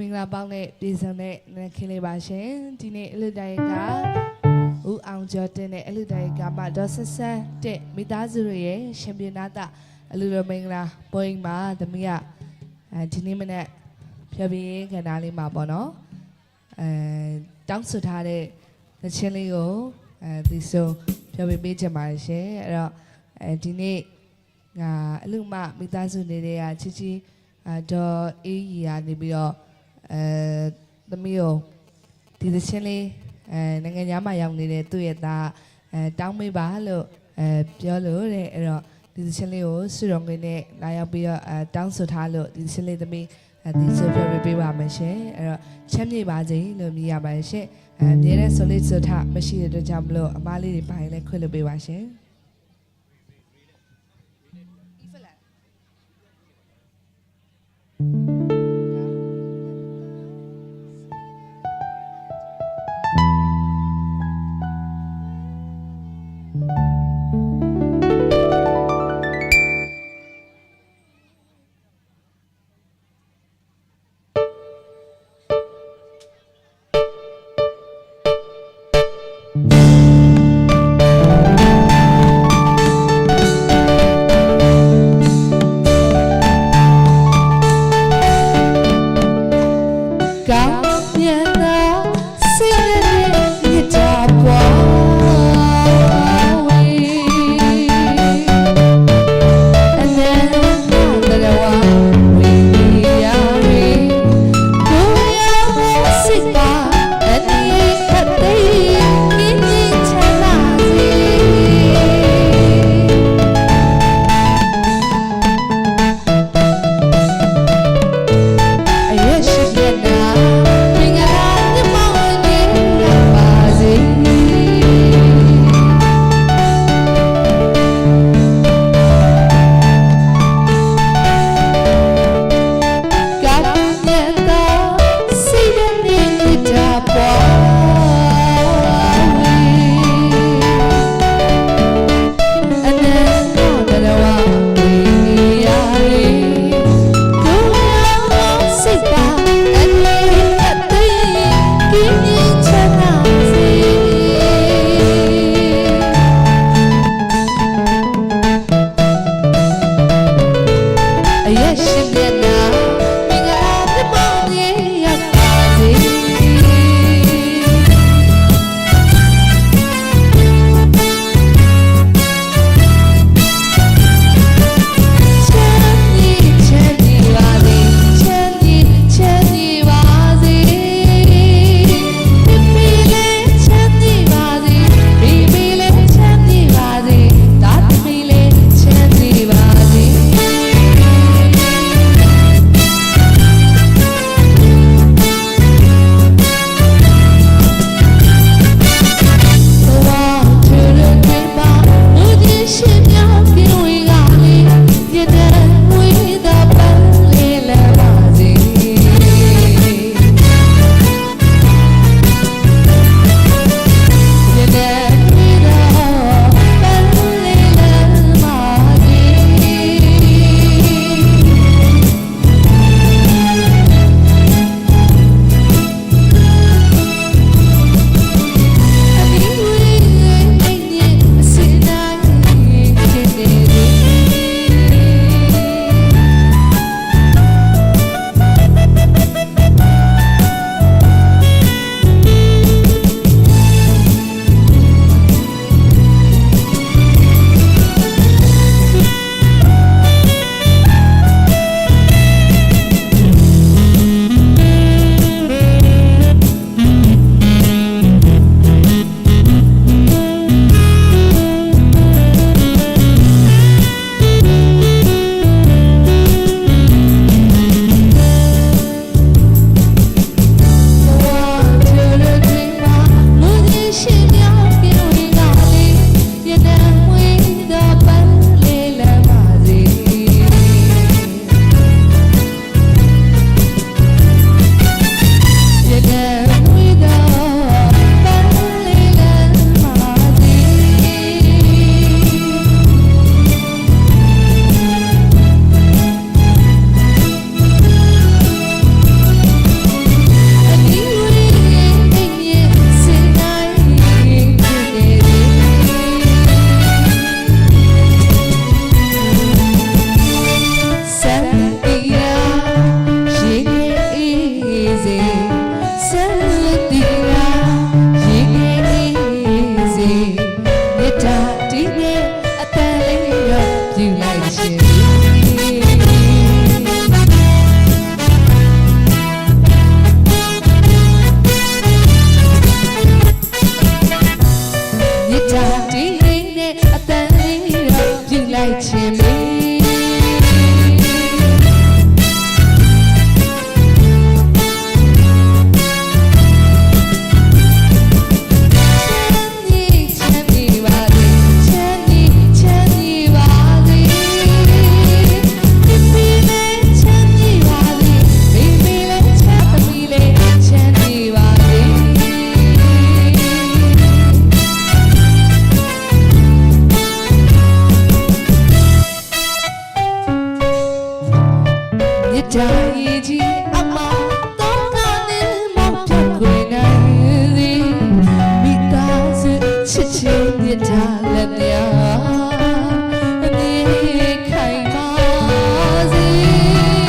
မင်္ဂလာပေါင်းနဲ့ပြည်စုံတဲ့နန်းခင်းလေးပါရှင်ဒီနေ့အလူတိုင်းကဦးအောင်ကျော်တင်တဲ့အလူတိုင်းကမှဒေါ်ဆက်ဆန်းတဲ့မိသားစုတွေရဲ့ရှင်ပြနာတာအလူတော်မင်္ဂလာပွဲမှာသမီးကအဲဒီနေ့မနေ့ဖြေပြင်းခန္ဓာလေးမှာပေါ့နော်အဲတောင်းဆိုထားတဲ့သချင်းလေးကိုအဲဒီဆိုဖြေပြပေးချင်ပါတယ်ရှင်အဲ့တော့အဲဒီနေ့ငါအလူမမိသားစုနေတဲ့ကချီချီအဒေါ်အေးကြီးကနေပြီးတော့ အဲသမီးကိုဒီသချင်းလေးအဲနိုင်ငံသားမှာရောက်နေတဲ့သူ့ရဲ့သားအဲတောင်းမေးပါလို့အဲပြောလို့တဲ့အဲ့တော့ဒီသချင်းလေးကိုစုရုံငွေနဲ့လာရောက်ပြီးတော့အဲတောင်းဆိုထားလို့ဒီသချင်းလေးသမီးအဲဒီဆိုပြောပြပေးပါမယ်ရှင်အဲ့တော့ချမ်းမြေပါစေလို့မြည်ရပါတယ်ရှင်အဲအမြဲတမ်းဆိုလေးဆိုထမရှိတဲ့အတွက်ကြောင့်မလို့အမားလေးတွေပါရင်လည်းခွင့်လို့ပေးပါရှင် de amar.